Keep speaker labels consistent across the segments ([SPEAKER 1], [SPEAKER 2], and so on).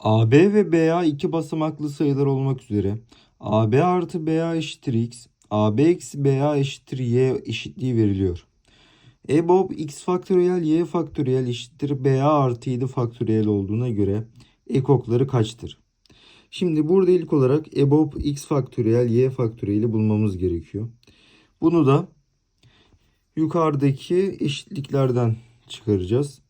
[SPEAKER 1] AB ve BA iki basamaklı sayılar olmak üzere AB artı BA eşittir x, AB eksi BA eşittir y eşitliği veriliyor. EBOB x faktöriyel y faktöriyel eşittir BA artı 7 faktöriyel olduğuna göre ekokları kaçtır? Şimdi burada ilk olarak EBOB x faktöriyel y faktöriyeli bulmamız gerekiyor. Bunu da yukarıdaki eşitliklerden çıkaracağız.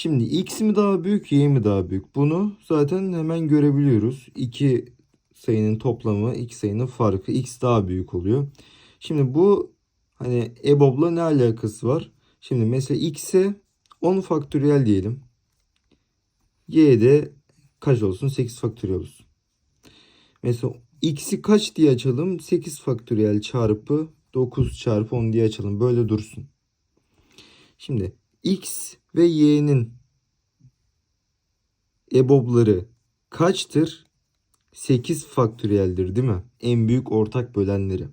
[SPEAKER 1] Şimdi x mi daha büyük y mi daha büyük? Bunu zaten hemen görebiliyoruz. İki sayının toplamı, iki sayının farkı x daha büyük oluyor. Şimdi bu hani EBOB'la ne alakası var? Şimdi mesela x'e 10 faktöriyel diyelim. Y de kaç olsun? 8 faktöriyel olsun. Mesela x'i kaç diye açalım? 8 faktöriyel çarpı 9 çarpı 10 diye açalım. Böyle dursun. Şimdi x ve y'nin ebobları kaçtır? 8 faktöriyeldir değil mi? En büyük ortak bölenleri.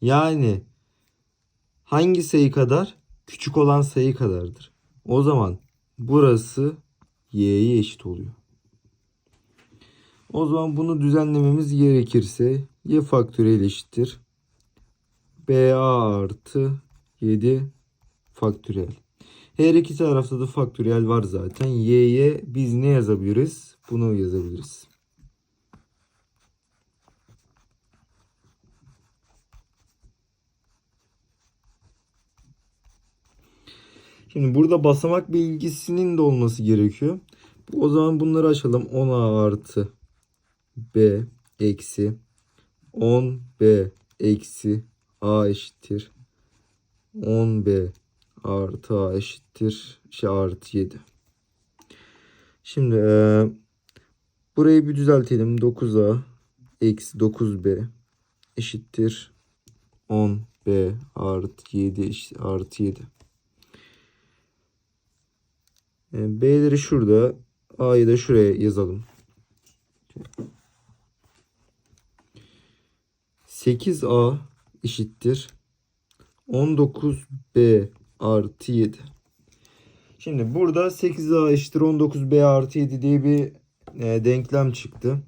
[SPEAKER 1] Yani hangi sayı kadar? Küçük olan sayı kadardır. O zaman burası y'ye eşit oluyor. O zaman bunu düzenlememiz gerekirse y faktöriyel eşittir. BA artı 7 faktöriyel. Her iki tarafta da faktöriyel var zaten. Y'ye biz ne yazabiliriz? Bunu yazabiliriz. Şimdi burada basamak bilgisinin de olması gerekiyor. O zaman bunları açalım. 10A artı B eksi 10B eksi A eşittir. 10B artı A eşittir. Şey artı 7. Şimdi e, burayı bir düzeltelim. 9A eksi 9B eşittir. 10B artı 7 eşit, artı 7. E, B'leri şurada. A'yı da şuraya yazalım. 8A eşittir. 19B artı 7. Şimdi burada 8A eşittir 19B artı 7 diye bir e, denklem çıktı.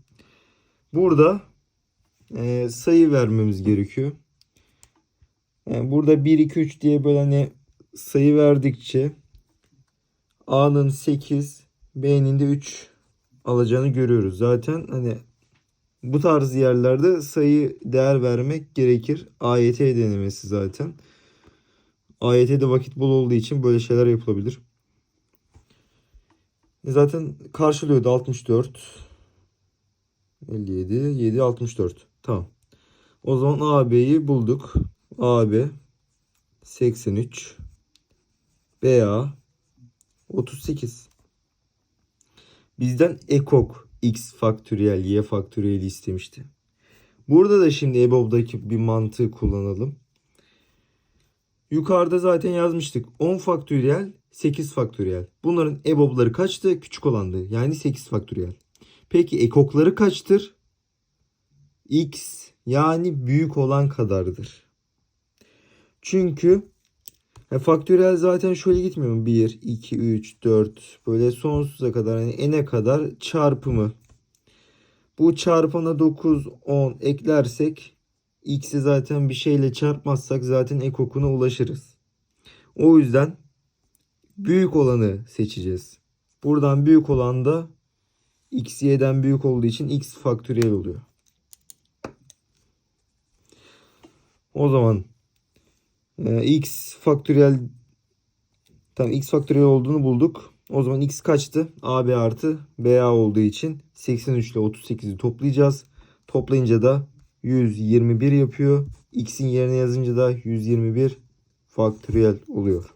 [SPEAKER 1] Burada e, sayı vermemiz gerekiyor. Yani burada 1, 2, 3 diye böyle hani sayı verdikçe A'nın 8, B'nin de 3 alacağını görüyoruz. Zaten hani bu tarz yerlerde sayı değer vermek gerekir. AYT denemesi zaten. AYT'de vakit bol olduğu için böyle şeyler yapılabilir. Zaten karşılıyordu 64. 57, 7, 64. Tamam. O zaman AB'yi bulduk. AB 83. BA 38. Bizden ekok x faktöriyel y faktöriyeli istemişti. Burada da şimdi EBOB'daki bir mantığı kullanalım. Yukarıda zaten yazmıştık. 10 faktöriyel 8 faktöriyel. Bunların EBOB'ları kaçtı? Küçük olandı. Yani 8 faktöriyel. Peki ekokları kaçtır? X yani büyük olan kadardır. Çünkü e, faktöriyel zaten şöyle gitmiyor mu? 1, 2, 3, 4 böyle sonsuza kadar yani n'e kadar çarpımı. Bu çarpana 9, 10 eklersek x'i zaten bir şeyle çarpmazsak zaten ekokuna ulaşırız. O yüzden büyük olanı seçeceğiz. Buradan büyük olan da x y'den büyük olduğu için x faktöriyel oluyor. O zaman e, x faktöriyel tam x faktöriyel olduğunu bulduk. O zaman x kaçtı? AB artı BA olduğu için 83 ile 38'i toplayacağız. Toplayınca da 121 yapıyor. X'in yerine yazınca da 121 faktöriyel oluyor.